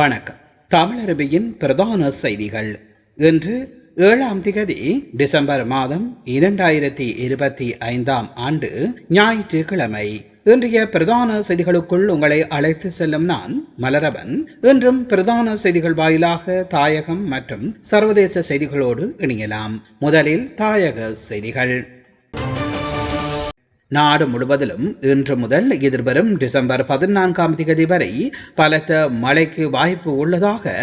வணக்கம். தமிழரபியின் பிரதான செய்திகள். இன்று ஏழாம் திகதி டிசம்பர் மாதம் இரண்டாயிரத்தி இருபத்தி ஐந்தாம் ஆண்டு ஞாயிற்றுக்கிழமை. இன்றைய பிரதான செய்திகளுக்குள் உங்களை அழைத்து செல்லும் நான் மலரவன். இன்றும் பிரதான செய்திகள் வாயிலாக தாயகம் மற்றும் சர்வதேச செய்திகளோடு இணையலாம். முதலில் தாயக செய்திகள். நாடு முழுவதிலும் இன்று முதல் எதிர்வரும் டிசம்பர் பதினான்காம் தேதி வரை பலத்த மழைக்கு வாய்ப்பு உள்ளதாக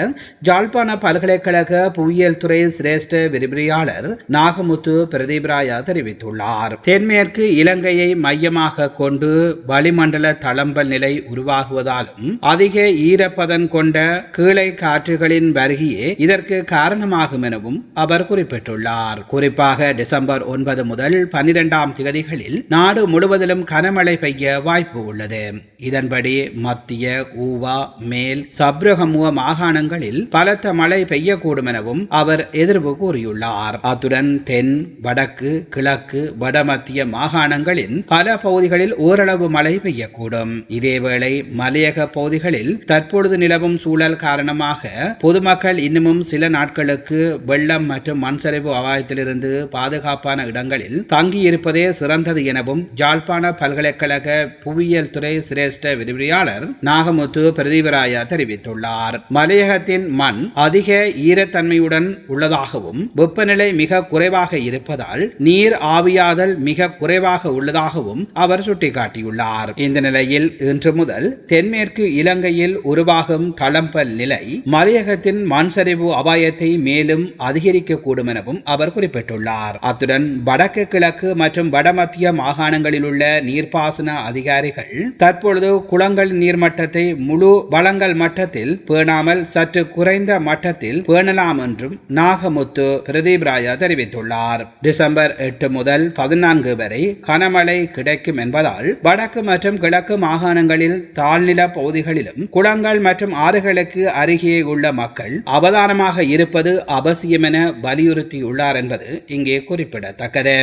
ஜாழ்ப்பாண பல்கலைக்கழக புவியியல் துறை சிரேஷ்ட விரிவுரையாளர் நாகமுத்து பிரதீப்ராயா தெரிவித்துள்ளார். தென்மேற்கு இலங்கையை மையமாக கொண்டு வளிமண்டல தளம்பல் நிலை உருவாகுவதாலும் அதிக ஈரப்பதன் கொண்ட கீழே காற்றுகளின் வருகையே இதற்கு காரணமாகும் எனவும் அவர் குறிப்பிட்டுள்ளார். குறிப்பாக டிசம்பர் ஒன்பது முதல் பனிரெண்டாம் திகதிகளில் நாடு நாடு முழுவதிலும் கனமழை பெய்ய வாய்ப்பு உள்ளது. இதன்படி மத்திய ஊவா மேல் சப்ரகமுவ மாகாணங்களில் பலத்த மழை பெய்யக்கூடும் எனவும் அவர் எதிர்வு கூறியுள்ளார். அத்துடன் தென் வடக்கு கிழக்கு வடமத்திய மாகாணங்களின் பல பகுதிகளில் ஓரளவு மழை பெய்யக்கூடும். இதேவேளை மலையக பகுதிகளில் தற்பொழுது நிலவும் சூழல் காரணமாக பொதுமக்கள் இன்னமும் சில நாட்களுக்கு வெள்ளம் மற்றும் மண்சரிவு அபாயத்திலிருந்து பாதுகாப்பான இடங்களில் தங்கியிருப்பதே சிறந்தது எனவும் ஜாழ்ப்பாண பல்கலைக்கழக புவியியல் துறை சிரேஷ்ட விரிவுரையாளர் நாகமுத்து பிரதீபராயா தெரிவித்துள்ளார். மலையகத்தின் மண் அதிக ஈரத்தன்மையுடன் உள்ளதாகவும் வெப்பநிலை மிக குறைவாக இருப்பதால் நீர் ஆவியாதல் மிக குறைவாக உள்ளதாகவும் அவர் சுட்டிக்காட்டியுள்ளார். இந்த நிலையில் இன்று முதல் தென்மேற்கு இலங்கையில் உருவாகும் தளம்பல் நிலை மலையகத்தின் மண் சரிவு அபாயத்தை மேலும் அதிகரிக்கக்கூடும் எனவும் அவர் குறிப்பிட்டுள்ளார். அத்துடன் வடக்கு கிழக்கு மற்றும் வடமத்திய மாகாணங்களில் உள்ள நீர்ப்பாசன அதிகாரிகள் தற்பொழுது குளங்கள் நீர்மட்டத்தை முழு வளங்கள் மட்டத்தில் பேணாமல் சற்று குறைந்த மட்டத்தில் பேணலாம் என்றும் நாகமுத்து பிரதீப் ராயா தெரிவித்துள்ளார். டிசம்பர் எட்டு முதல் பதினான்கு வரை கனமழை கிடைக்கும் என்பதால் வடக்கு மற்றும் கிழக்கு மாகாணங்களில் தாழ்நில பகுதிகளிலும் குளங்கள் மற்றும் ஆறுகளுக்கு அருகே உள்ள மக்கள் அவதானமாக இருப்பது அவசியம் என வலியுறுத்தியுள்ளார் என்பது இங்கே குறிப்பிடத்தக்கது.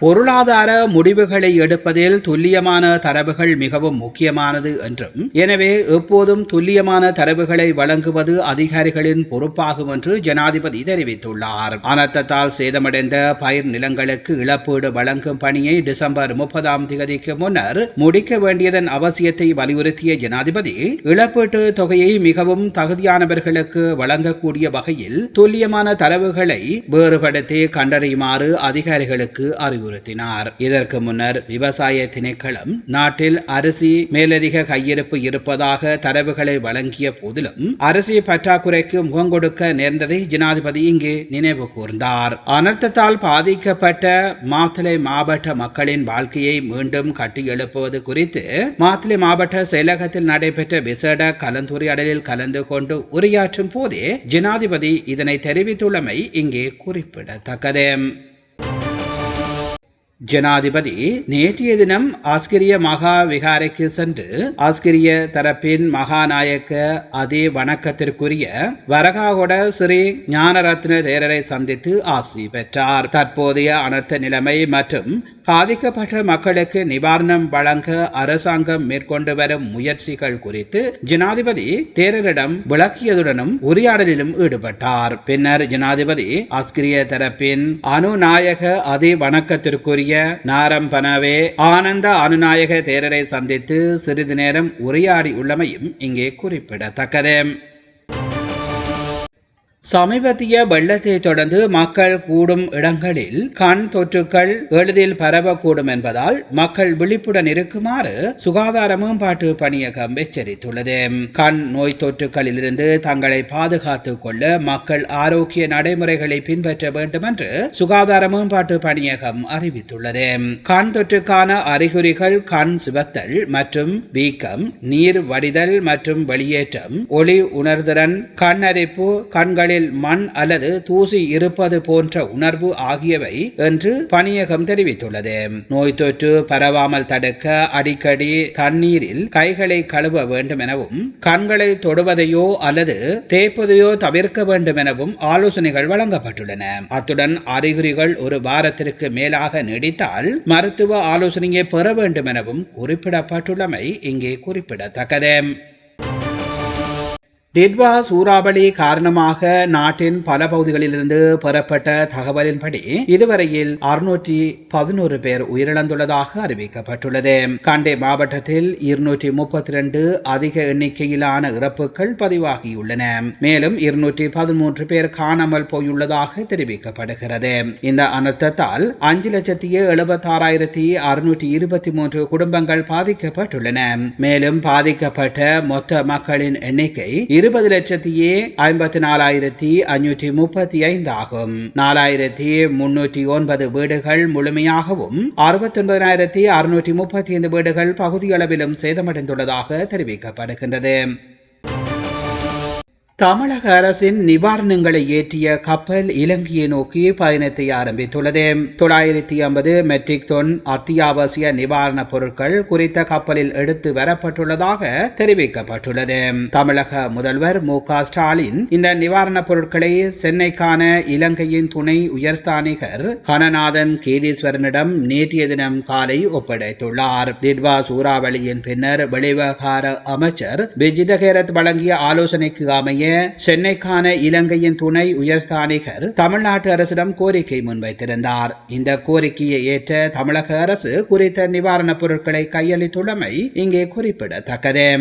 பொருளாதார முடிவுகளை எடுப்பதில் துல்லியமான தரவுகள் மிகவும் முக்கியமானது என்றும் எனவே எப்போதும் துல்லியமான தரவுகளை வழங்குவது அதிகாரிகளின் பொறுப்பாகும் என்று ஜனாதிபதி தெரிவித்துள்ளார். அனர்த்தத்தால் சேதமடைந்த பயிர் நிலங்களுக்கு இழப்பீடு வழங்கும் பணியை டிசம்பர் முப்பதாம் தேதிக்கு முன்னர் முடிக்க வேண்டியதன் அவசியத்தை வலியுறுத்திய ஜனாதிபதி இழப்பீட்டு தொகையை மிகவும் தகுதியானவர்களுக்கு வழங்கக்கூடிய வகையில் துல்லியமான தரவுகளை வேறுபடுத்தி கண்டறியுமாறு அதிகாரிகளுக்கு அறிவு அறிவுறுத்தினார். இதற்கு முன்னர் விவசாய திணைக்களம் நாட்டில் அரிசி மேலதிக கையிருப்பு இருப்பதாக தரவுகளை வழங்கிய போதிலும் அரிசி பற்றாக்குறைக்கு முகம் கொடுக்க நேர்ந்ததை ஜனாதிபதி இங்கு நினைவு கூர்ந்தார். அனர்த்தத்தால் பாதிக்கப்பட்ட மாத்தளை மாவட்ட மக்களின் வாழ்க்கையை மீண்டும் கட்டியெழுப்புவது குறித்து மாத்தளை மாவட்ட செயலகத்தில் நடைபெற்ற விசேட கலந்துரையாடலில் கலந்து கொண்டு உரையாற்றும் போதே ஜனாதிபதி இதனை தெரிவித்துள்ளமை இங்கே குறிப்பிடத்தக்கது. ஜனாதிபதி நேற்றைய தினம் ஆஸ்கிரிய மகா விகாரைக்கு சென்று ஆஸ்கிரிய தரப்பின் மகாநாயக்க அதே வணக்கத்திற்குரிய வரகாகொட ஸ்ரீ ஞானரத்ன தேரரை சந்தித்து ஆசி பெற்றார். தற்போதைய அனர்த்த நிலைமை மற்றும் பாதிக்கப்பட்ட மக்களுக்கு நிவாரணம் வழங்க அரசாங்கம் மேற்கொண்டு வரும் முயற்சிகள் குறித்து ஜனாதிபதி தேரரிடம் விளக்கியதுடனும் உரையாடலிலும் ஈடுபட்டார். பின்னர் ஜனாதிபதி ஆஸ்கிரிய தரப்பின் அனுநாயக அதி வணக்கத்திற்குரிய நாரம்பனவே ஆனந்த அனுநாயக தேரரை சந்தித்து சிறிது நேரம் உரையாடி உள்ளமையும் இங்கே குறிப்பிடத்தக்கது. சமீபத்திய வெள்ளத்தை தொடர்ந்து மக்கள் கூடும் இடங்களில் கண் தொற்றுக்கள் எளிதில் பரவக்கூடும் என்பதால் மக்கள் விழிப்புடன் இருக்குமாறு சுகாதார மேம்பாட்டு பணியகம் எச்சரித்துள்ளது. கண் நோய் தொற்றுகளிலிருந்து தங்களை பாதுகாத்துக் கொள்ள மக்கள் ஆரோக்கிய நடைமுறைகளை பின்பற்ற வேண்டும் என்று சுகாதார மேம்பாட்டு பணியகம் அறிவித்துள்ளது. கண் தொற்றுக்கான அறிகுறிகள் கண் சிவத்தல் மற்றும் வீக்கம் நீர் வடிதல் மற்றும் வெளியேற்றம் ஒளி உணர்திறன் கண் அரிப்பு உடலில் மண் அல்லது தூசி இருப்பது போன்ற உணர்வு ஆகியவை என்று பணியகம் தெரிவித்துள்ளது. நோய் தொற்று பரவாமல் தடுக்க அடிக்கடி தண்ணீரில் கைகளை கழுவ வேண்டும் எனவும் கண்களை தொடுவதையோ அல்லது தேய்ப்பதையோ தவிர்க்க வேண்டும் எனவும் ஆலோசனைகள் வழங்கப்பட்டுள்ளன. அத்துடன் அறிகுறிகள் ஒரு வாரத்திற்கு மேலாக நீடித்தால் மருத்துவ ஆலோசனையை பெற வேண்டும் எனவும் குறிப்பிடப்பட்டுள்ளமை இங்கே குறிப்பிடத்தக்கது. டிட்வா சூறாவளி காரணமாக நாட்டின் பல பகுதிகளிலிருந்து பெறப்பட்ட தகவலின்படி இதுவரையில் அறுநூற்றி பதினோரு பேர் உயிரிழந்துள்ளதாக அறிவிக்கப்பட்டுள்ளது. கண்டே மாவட்டத்தில் இருநூற்றி முப்பத்தி ரெண்டு அதிக எண்ணிக்கையிலான இறப்புகள் பதிவாகியுள்ளன. மேலும் இருநூற்றி பதிமூன்று பேர் காணாமல் போயுள்ளதாக தெரிவிக்கப்படுகிறது. இந்த அனர்த்தத்தால் அஞ்சு லட்சத்தி எழுபத்தாறாயிரத்தி அறுநூற்றி இருபத்தி மூன்று குடும்பங்கள் பாதிக்கப்பட்டுள்ளன. மேலும் பாதிக்கப்பட்ட மொத்த மக்களின் எண்ணிக்கை இருபது லட்சத்தி ஐம்பத்தி நாலாயிரத்தி அஞ்சூற்றி முப்பத்தி ஐந்து ஆகும். நாலாயிரத்தி முன்னூற்றி ஒன்பது வீடுகள் முழுமையாகவும் அறுபத்தி ஒன்பதாயிரத்தி அறுநூற்றி முப்பத்தி ஐந்து வீடுகள் பகுதியளவிலும் சேதமடைந்துள்ளதாக தெரிவிக்கப்படுகின்றது. தமிழக அரசின் நிவாரணங்களை ஏற்றிய கப்பல் இலங்கையை நோக்கி பயணத்தை ஆரம்பித்துள்ளது. தொள்ளாயிரத்தி ஐம்பது மெட்ரிக் டன் அத்தியாவசிய நிவாரணப் பொருட்கள் குறித்த கப்பலில் எடுத்து வரப்பட்டுள்ளதாக தெரிவிக்கப்பட்டுள்ளது. தமிழக முதல்வர் மு ஸ்டாலின் இந்த நிவாரணப் பொருட்களை சென்னைக்கான இலங்கையின் துணை உயர்ஸ்தானிகர் கணநாதன் கேதீஸ்வரனிடம் நேற்றைய தினம் காலை ஒப்படைத்துள்ளார். டிட்வா சூறாவளியின் பின்னர் வெளிவகார அமைச்சர் விஜிதகேரத் வழங்கிய ஆலோசனைக்கு அமைய சென்னைக்கான இலங்கையின் துணை உயர்ஸ்தானிகர் தமிழ்நாட்டு அரசிடம் கோரிக்கை முன்வைத்திருந்தார். இந்த கோரிக்கையை ஏற்ற தமிழக அரசு குறித்த நிவாரணப் பொருட்களை கையளித்துள்ளமை இங்கே குறிப்பிடத்தக்கது.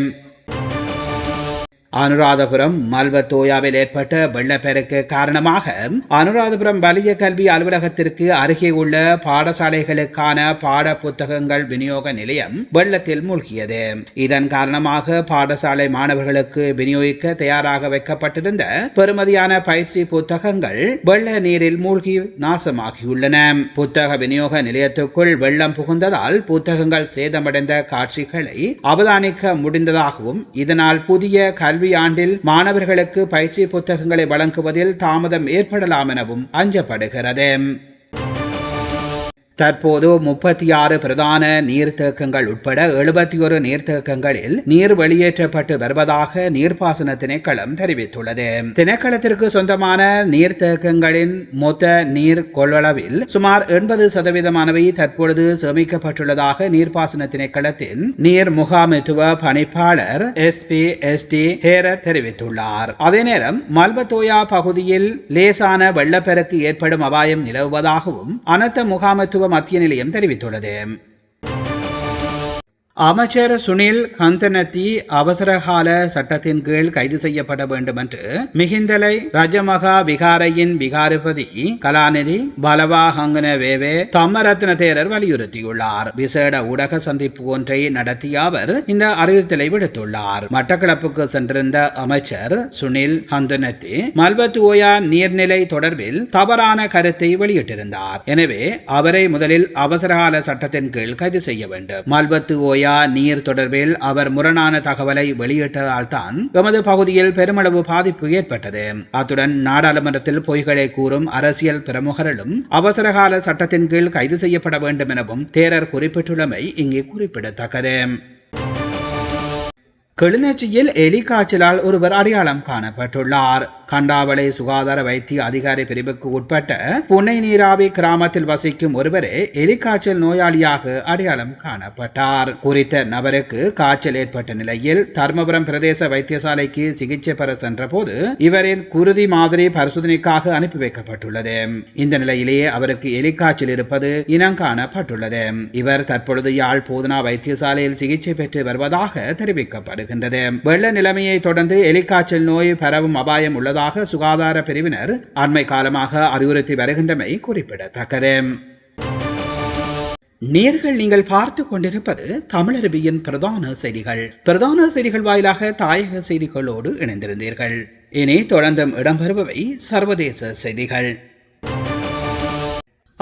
அனுராதபுரம் மல்வத்தோயாவில் ஏற்பட்ட வெள்ளப்பெருக்கு காரணமாக அனுராதபுரம் வலிய கல்வி அலுவலகத்திற்கு அருகே உள்ள பாடசாலைகளுக்கான பாட புத்தகங்கள் விநியோக நிலையம் வெள்ளத்தில் மூழ்கியது. இதன் காரணமாக பாடசாலை மாணவர்களுக்கு விநியோகிக்க தயாராக வைக்கப்பட்டிருந்த பெறுமதியான பயிற்சி புத்தகங்கள் வெள்ள நீரில் மூழ்கி நாசமாகியுள்ளன. புத்தக விநியோக நிலையத்துக்குள் வெள்ளம் புகுந்ததால் புத்தகங்கள் சேதமடைந்த காட்சிகளை அவதானிக்க முடிந்ததாகவும் இதனால் புதிய கல்வி கல்வியாண்டில் மாணவர்களுக்கு பயிற்சி புத்தகங்களை வழங்குவதில் தாமதம் ஏற்படலாம் எனவும் அஞ்சப்படுகிறது. தற்போது முப்பத்தி ஆறு பிரதான நீர்த்தேக்கங்கள் உட்பட எழுபத்தி ஒரு நீர்த்தேக்கங்களில் நீர் வெளியேற்றப்பட்டு வருவதாக நீர்ப்பாசன திணைக்களம் தெரிவித்துள்ளது. திணைக்களத்திற்கு சொந்தமான நீர்த்தேக்கங்களின் மொத்த நீர் கொள்ளளவில் சுமார் எண்பது சதவீதமானவை தற்பொழுது சேமிக்கப்பட்டுள்ளதாக நீர்ப்பாசன திணைக்களத்தின் நீர் முகாமைத்துவ பணிப்பாளர் S P S D Hera தெரிவித்துள்ளார். அதே நேரம் மல்பத்தோயா பகுதியில் லேசான வெள்ளப்பெருக்கு ஏற்படும் அபாயம் நிலவுவதாகவும் அனர்த்த முகாமைத்துவ மத்திய நிலையம் தெரிவித்துள்ளது. அமைச்சர் சுனில் கந்தனத்தி அவசரகால சட்டத்தின் கீழ் கைது செய்யப்பட வேண்டும் என்று மிகிந்தலை ரஜமகா விகாரையின் விகாரபதி கலாநிதி பலவா ஹங்கன வேவே தம்மரத்ன தேரர் வலியுறுத்தியுள்ளார். விசேட ஊடக சந்திப்பு ஒன்றை நடத்திய அவர் இந்த அறிவித்தலை விடுத்துள்ளார். மட்டக்களப்புக்கு சென்றிருந்த அமைச்சர் சுனில் ஹந்தனத்தி மல்பத்துவோயா நீர்நிலை தொடர்பில் தவறான கருத்தை வெளியிட்டிருந்தார். எனவே அவரை முதலில் அவசரகால சட்டத்தின் கீழ் கைது செய்ய வேண்டும். மல்பத்து ஓயா நீர் தொடர்பில் அவர் முரணான தகவலை வெளியிட்டதால் தான் எமது பகுதியில் பெருமளவு பாதிப்பு ஏற்பட்டது. அத்துடன் நாடாளுமன்றத்தில் பொய்களை கூறும் அரசியல் பிரமுகர்களும் அவசரகால சட்டத்தின் கீழ் கைது செய்யப்பட வேண்டும் எனவும் தேரர் குறிப்பிட்டுள்ளமை இங்கே குறிப்பிடத்தக்கது. கிளிநொச்சியில் எலி காய்ச்சலால் ஒருவர் அடையாளம் காணப்பட்டுள்ளார். கண்டாவளை சுகாதார வைத்திய அதிகாரி பிரிவுக்கு உட்பட்ட புன்னை நீராவி கிராமத்தில் வசிக்கும் ஒருவரே எலிக்காய்ச்சல் நோயாளியாக அடையாளம் காணப்பட்டார். குறித்த நபருக்கு காய்ச்சல் ஏற்பட்ட நிலையில் தர்மபுரம் பிரதேச வைத்தியசாலைக்கு சிகிச்சை பெற சென்ற போது இவரின் குருதி மாதிரி பரிசோதனைக்காக அனுப்பி வைக்கப்பட்டுள்ளது. இந்த நிலையிலேயே அவருக்கு எலிக்காய்ச்சல் இருப்பது இனம் காணப்பட்டுள்ளது. இவர் தற்பொழுது யாழ் போதனா வைத்தியசாலையில் சிகிச்சை பெற்று வருவதாக தெரிவிக்கப்படுகின்றது. வெள்ள நிலைமையை தொடர்ந்து எலிக்காய்ச்சல் நோய் பரவும் அபாயம் உள்ளது உள்ளதாக சுகாதார பிரிவினர் அண்மை காலமாக அறிவுறுத்தி வருகின்றமை குறிப்பிடத்தக்கது. நேர்கள் நீங்கள் பார்த்து கொண்டிருப்பது தமிழருவியின் பிரதான செய்திகள். பிரதான செய்திகள் வாயிலாக தாயக செய்திகளோடு இணைந்திருந்தீர்கள். இனி தொடர்ந்தும் இடம்பெறுபவை சர்வதேச செய்திகள்.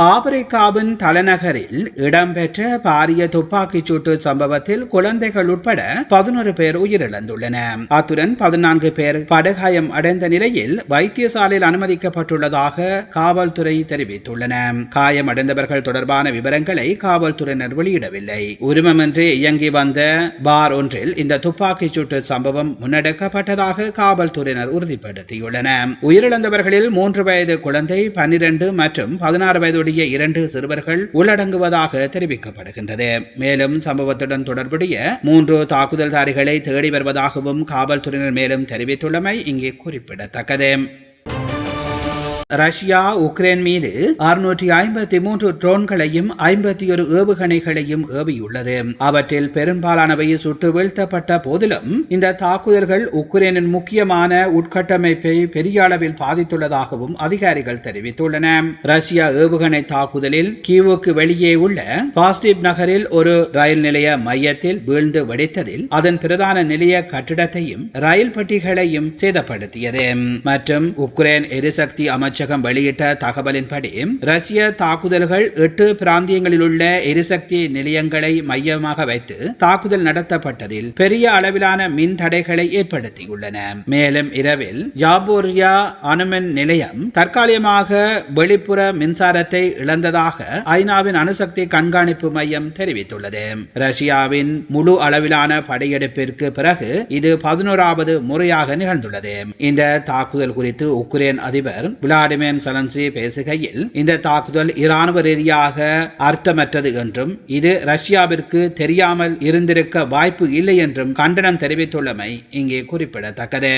ஆப்பிரிக்காவின் தலைநகரில் இடம்பெற்ற பாரிய துப்பாக்கிச் சூட்டு சம்பவத்தில் குழந்தைகள் உட்பட பதினொரு பேர் உயிரிழந்துள்ளன. அத்துடன் பதினான்கு பேர் படுகாயம் அடைந்த நிலையில் வைத்தியசாலையில் அனுமதிக்கப்பட்டுள்ளதாக காவல்துறை தெரிவித்துள்ளன. காயமடைந்தவர்கள் தொடர்பான விவரங்களை காவல்துறையினர் வெளியிடவில்லை. உரிமமின்றி இயங்கி வந்த பார் ஒன்றில் இந்த துப்பாக்கிச் சூட்டு சம்பவம் முன்னெடுக்கப்பட்டதாக காவல்துறையினர் உறுதிப்படுத்தியுள்ளனர். உயிரிழந்தவர்களில் மூன்று வயது குழந்தை பன்னிரண்டு மற்றும் பதினாறு வயதுடைய தொடர்புடைய இரண்டு சிறுவர்கள் உள்ளடங்குவதாக தெரிவிக்கப்படுகின்றது. மேலும் சம்பவத்துடன் தொடர்புடைய மூன்று தாக்குதல்தாரிகளை தேடி வருவதாகவும் காவல்துறையினர் மேலும் தெரிவித்துள்ளமை இங்கே குறிப்பிடத்தக்கது. ரஷ்யா உக்ரைன் மீது அறுநூற்றி ஐம்பத்தி மூன்று ட்ரோன்களையும் ஐம்பத்தி ஒரு ஏவுகணைகளையும் ஏவியுள்ளது. அவற்றில் பெரும்பாலானவை சுட்டு வீழ்த்தப்பட்ட போதிலும் இந்த தாக்குதல்கள் உக்ரைனின் முக்கியமான உட்கட்டமைப்பை பெரிய அளவில் பாதித்துள்ளதாகவும் அதிகாரிகள் தெரிவித்துள்ளன. ரஷ்யா ஏவுகணை தாக்குதலில் கீவுக்கு வெளியே உள்ள பாஸ்டிப் நகரில் ஒரு ரயில் நிலைய மையத்தில் வீழ்ந்து வெடித்ததில் அதன் பிரதான நிலைய கட்டிடத்தையும் ரயில் பெட்டிகளையும் சேதப்படுத்தியது. மற்றும் உக்ரைன் எரிசக்தி அமைச்சர் அமைச்சகம் வெளியிட்ட தகவலின்படி ரஷ்ய தாக்குதல்கள் எட்டு பிராந்தியங்களில் உள்ள எரிசக்தி நிலையங்களை மையமாக வைத்து தாக்குதல் நடத்தப்பட்டதில் பெரிய அளவிலான மின் தடைகளை ஏற்படுத்தியுள்ளன. மேலும் இரவில் ஜாபோரியா அணுமின் நிலையம் தற்காலிகமாக வெளிப்புற மின்சாரத்தை இழந்ததாக ஐநாவின் அணுசக்தி கண்காணிப்பு மையம் தெரிவித்துள்ளது. ரஷ்யாவின் முழு அளவிலான படையெடுப்பிற்கு பிறகு இது பதினோராவது முறையாக நிகழ்ந்துள்ளது. இந்த தாக்குதல் குறித்து உக்ரைன் அதிபர் விளாடி விளாடிமிர் சலன்சி பேசுகையில் இந்த தாக்குதல் இராணுவ ரீதியாக அர்த்தமற்றது என்றும் இது ரஷ்யாவிற்கு தெரியாமல் இருந்திருக்க வாய்ப்பு இல்லை என்றும் கண்டனம் தெரிவித்துள்ளமை இங்கே குறிப்பிடத்தக்கது.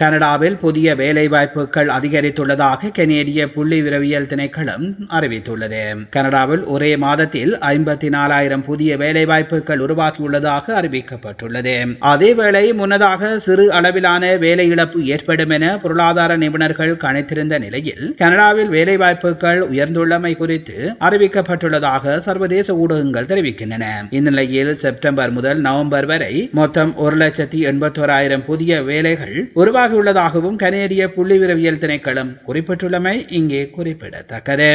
கனடாவில் புதிய வேலைவாய்ப்புகள் அதிகரித்துள்ளதாக கெனேடிய புள்ளி விரவியல் திணைக்களம் அறிவித்துள்ளது. கனடாவில் ஒரே மாதத்தில் ஐம்பத்தி நாலாயிரம் புதிய வேலைவாய்ப்புகள் உருவாக்கியுள்ளதாக அறிவிக்கப்பட்டுள்ளது. அதேவேளை முன்னதாக சிறு அளவிலான வேலை இழப்பு ஏற்படும் என பொருளாதார நிபுணர்கள் கணித்திருந்த நிலையில் கனடாவில் வேலைவாய்ப்புகள் உயர்ந்துள்ளமை குறித்து அறிவிக்கப்பட்டுள்ளதாக சர்வதேச ஊடகங்கள் தெரிவிக்கின்றன. இந்நிலையில் செப்டம்பர் முதல் நவம்பர் வரை மொத்தம் ஒரு லட்சத்தி எண்பத்தோராயிரம் புதிய வேலைகள் உருவாக உள்ளதாகவும் கனேடிய புள்ளிவிரவியல் திணைக்களம் குறிப்பிட்டுள்ளமை இங்கே குறிப்பிடத்தக்கது.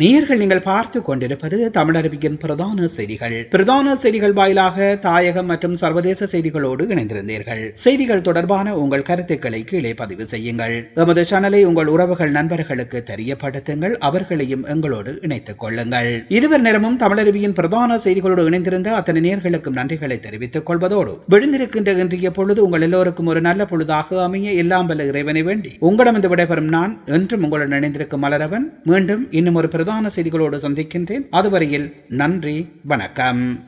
நேர்கள் நீங்கள் பார்த்து கொண்டிருப்பது தமிழருவியின் பிரதான செய்திகள். பிரதான செய்திகள் வாயிலாக தாயகம் மற்றும் சர்வதேச செய்திகளோடு இணைந்திருந்தீர்கள். செய்திகள் தொடர்பான உங்கள் கருத்துக்களை கீழே பதிவு செய்யுங்கள். எமது சேனலை உங்கள் உறவுகள் நண்பர்களுக்கு தெரியப்படுத்துங்கள். அவர்களையும் எங்களோடு இணைத்துக் கொள்ளுங்கள். இதுவர் நேரமும் தமிழருவியின் பிரதான செய்திகளோடு இணைந்திருந்த அத்தனை நேர்களுக்கும் நன்றிகளை தெரிவித்துக் கொள்வதோடு விழுந்திருக்கின்ற இன்றைய பொழுது உங்கள் எல்லோருக்கும் ஒரு நல்ல பொழுதாக அமைய எல்லாம் இறைவனை வேண்டி உங்களிடமிருந்து விடைபெறும் நான் என்றும் உங்களுடன் இணைந்திருக்கும் மலரவன். மீண்டும் இன்னும் ஒரு பிரதான செய்திகளோடு சந்திக்கின்றேன். அதுவரையில் நன்றி வணக்கம்.